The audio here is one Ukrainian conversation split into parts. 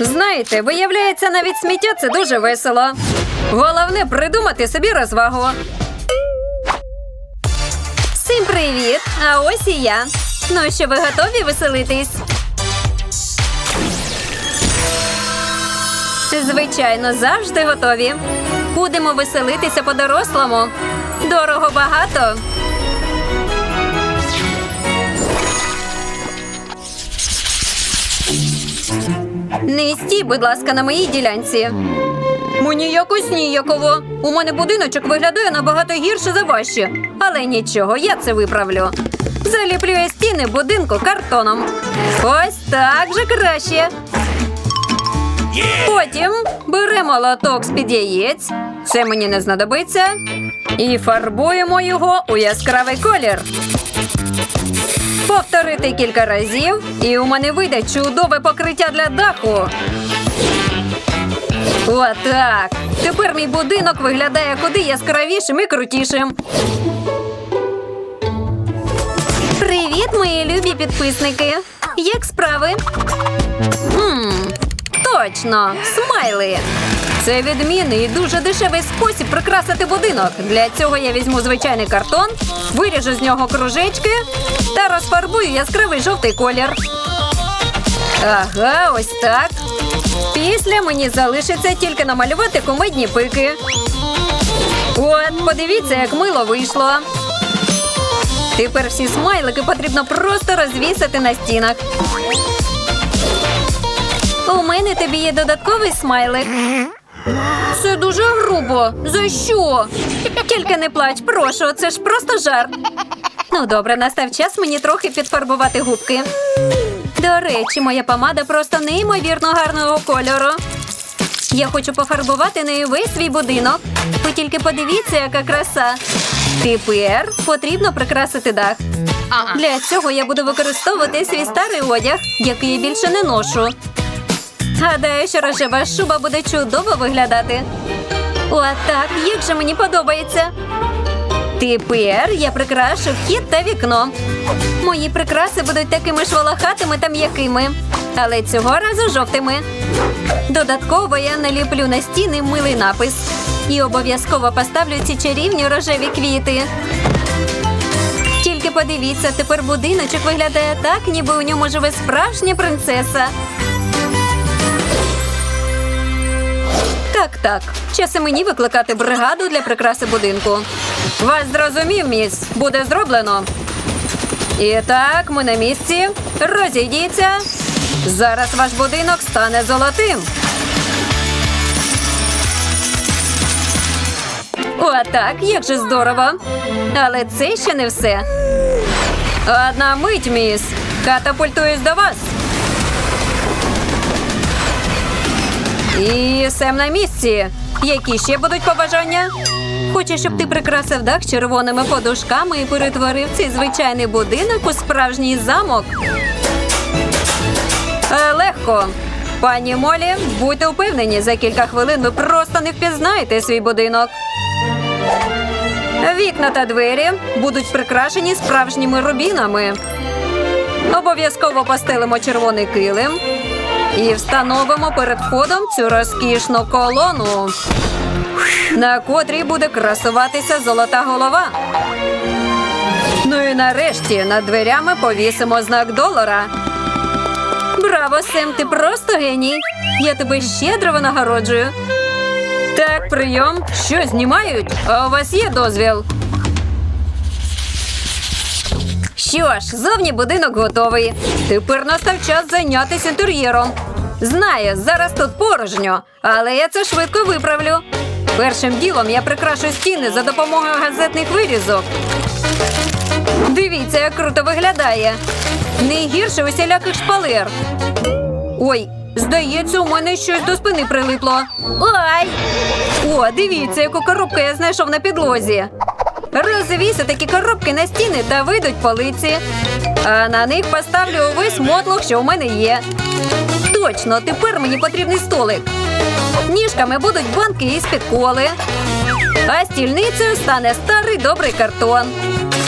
Знаєте, виявляється, навіть сміття це дуже весело. Головне придумати собі розвагу. Всім привіт! А ось і я. Ну що, ви готові веселитись? Звичайно, завжди готові. Будемо веселитися по-дорослому. Дорого багато. Не стій, будь ласка, на моїй ділянці. Мені якось ніяково. У мене будиночок виглядає набагато гірше за ваші. Але нічого, я це виправлю. Заліплюю стіни будинку картоном. Ось так же краще. Потім беремо лоток з-під яєць. Це мені не знадобиться. І фарбуємо його у яскравий колір. Повторити кілька разів, і у мене вийде чудове покриття для даху. Отак. Тепер мій будинок виглядає куди яскравішим і крутішим. Привіт, мої любі підписники. Як справи? Хм, точно, смайли. Це відмінний і дуже дешевий спосіб прикрасити будинок. Для цього я візьму звичайний картон, виріжу з нього кружечки та розфарбую яскравий жовтий колір. Ага, ось так. Після мені залишиться тільки намалювати кумедні пики. От, подивіться, як мило вийшло. Тепер всі смайлики потрібно просто розвісити на стінах. У мене тобі є додатковий смайлик. Це дуже грубо. За що? Тільки не плач, прошу, це ж просто жарт. Ну, добре, настав час мені трохи підфарбувати губки. До речі, моя помада просто неймовірно гарного кольору. Я хочу пофарбувати нею весь свій будинок. Ви тільки подивіться, яка краса. Тепер потрібно прикрасити дах. Для цього я буду використовувати свій старий одяг, який я більше не ношу. Гадаю, що рожева шуба буде чудово виглядати. О, так, як же мені подобається. Тепер я прикрашу вхід та вікно. Мої прикраси будуть такими ж волохатими та м'якими, але цього разу жовтими. Додатково я наліплю на стіни милий напис і обов'язково поставлю ці чарівні рожеві квіти. Тільки подивіться, тепер будиночок виглядає так, ніби у ньому живе справжня принцеса. Так, так. Час і мені викликати бригаду для прикраси будинку. Вас зрозумів, міс. Буде зроблено. І так, ми на місці. Розійдіться. Зараз ваш будинок стане золотим. О, так, як же здорово. Але це ще не все. Одна мить, міс. Катапультуюсь до вас. І Сем на місці. Які ще будуть побажання? Хочу, щоб ти прикрасив дах червоними подушками і перетворив цей звичайний будинок у справжній замок. Е, легко. Пані Молі, будьте впевнені, за кілька хвилин ви просто не впізнаєте свій будинок. Вікна та двері будуть прикрашені справжніми рубінами. Обов'язково постелимо червоний килим і встановимо перед входом цю розкішну колону, на котрій буде красуватися золота голова. Ну і нарешті над дверями повісимо знак долара. Браво, Сем, ти просто геній. Я тебе щедро винагороджую. Так, прийом. Що знімають? А у вас є дозвіл? Що ж, зовні будинок готовий. Тепер настав час зайнятися інтер'єром. Знаю, зараз тут порожньо, але я це швидко виправлю. Першим ділом я прикрашу стіни за допомогою газетних вирізок. Дивіться, як круто виглядає. Не гірше усіляких шпалер. Ой, здається, у мене щось до спини прилипло. Ай! О, дивіться, яку коробку я знайшов на підлозі. Розвісю такі коробки на стіни та вийдуть полиці. А на них поставлю увесь мотлох, що у мене є. Точно, тепер мені потрібний столик. Ніжками будуть банки із-під коли. А стільницею стане старий добрий картон.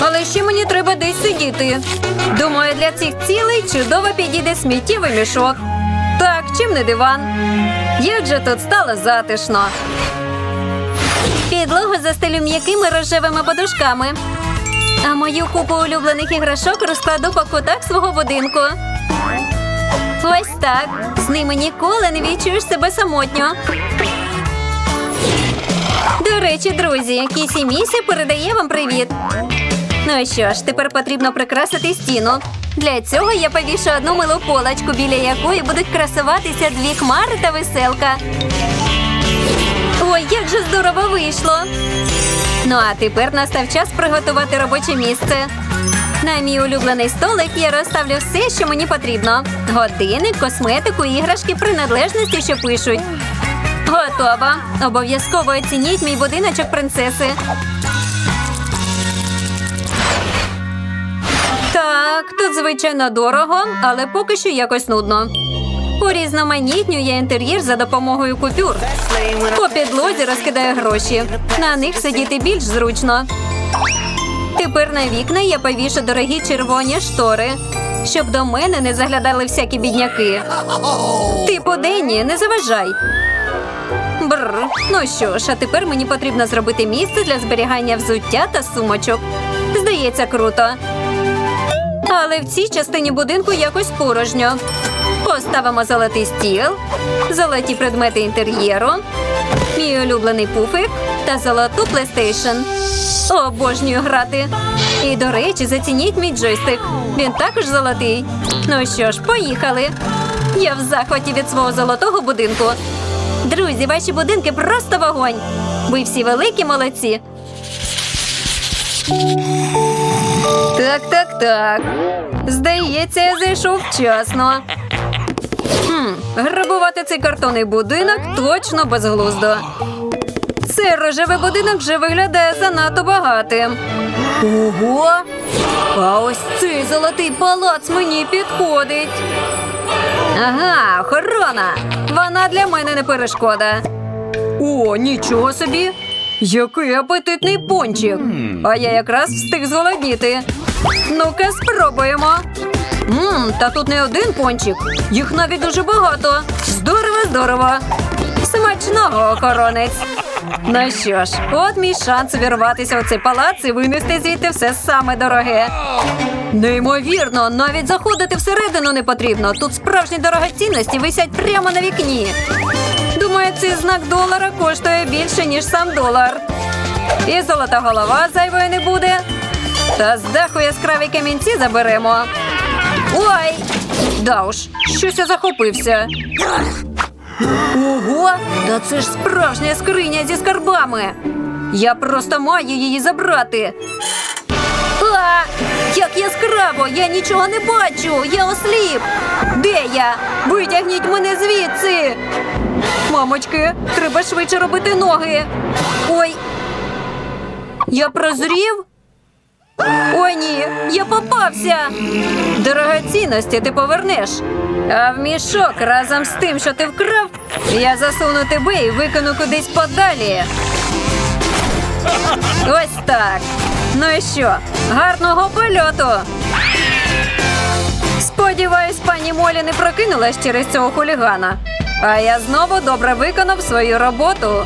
Але ще мені треба десь сидіти. Думаю, для цих цілей чудово підійде сміттєвий мішок. Так, чим розумний диван. Як же тут стало затишно. Підлогу застелю м'якими рожевими подушками. А мою купу улюблених іграшок розкладу по кутах свого будинку. Ось так. З ними ніколи не відчуєш себе самотньо. До речі, друзі, Кісі Місі передає вам привіт. Ну що ж, тепер потрібно прикрасити стіну. Для цього я повішу одну милу полочку, біля якої будуть красуватися дві хмари та веселка. Ой, як же здорово вийшло! Ну а тепер настав час приготувати робоче місце. На мій улюблений столик я розставлю все, що мені потрібно: годинник, косметику, іграшки, принадлежності, що пишуть. Готово. Обов'язково оцініть мій будиночок принцеси. Так, тут звичайно дорого, але поки що якось нудно. Урізноманітню я інтер'єр за допомогою купюр. По підлозі розкидаю гроші. На них сидіти більш зручно. Тепер на вікна я повішу дорогі червоні штори, щоб до мене не заглядали всякі бідняки. Типу Денні, не заважай. Бррр. Ну що ж, а тепер мені потрібно зробити місце для зберігання взуття та сумочок. Здається, круто. Але в цій частині будинку якось порожньо. Поставимо золотий стіл, золоті предмети інтер'єру, мій улюблений пуфик та золоту PlayStation. Обожнюю грати. І, до речі, зацініть мій джойстик. Він також золотий. Ну що ж, поїхали. Я в захваті від свого золотого будинку. Друзі, ваші будинки просто вогонь. Ви всі великі молодці. Так, так, так. Здається, я зайшов вчасно. Хм, грабувати цей картонний будинок точно безглуздо. Цей рожевий будинок вже виглядає занадто багатим. Ого! А ось цей золотий палац мені підходить. Ага, охорона. Вона для мене не перешкода. О, нічого собі. Який апетитний пончик. А я якраз встиг зголодніти. Ну-ка, спробуємо. Мм, та тут не один пончик. Їх навіть дуже багато. Здорово, здорово. Смачного охоронець. Ну що ж, от мій шанс увірватися у цей палац і винести звідти все саме дороге. Неймовірно, навіть заходити всередину не потрібно. Тут справжні дорогоцінності висять прямо на вікні. Думаю, цей знак долара коштує більше, ніж сам долар. І золота голова зайвої не буде. Та з даху яскраві камінці заберемо. Ой! Да уж, щось я захопився. Ого! Та це ж справжня скриня зі скарбами. Я просто маю її забрати. А, як яскраво! Я нічого не бачу! Я осліп! Де я? Витягніть мене звідси! Мамочки, треба швидше робити ноги. Ой. Я прозрів? Ой ні, я попався. Дорогоцінності ти повернеш. А в мішок разом з тим, що ти вкрав, я засуну тебе і викину кудись подалі. Ось так. Ну і що? Гарного польоту. Сподіваюсь, пані Молі не прокинулась через цього хулігана. А я знову добре виконав свою роботу.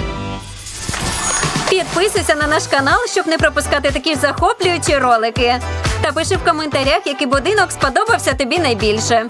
Підписуйся на наш канал, щоб не пропускати такі захоплюючі ролики. Та пиши в коментарях, який будинок сподобався тобі найбільше.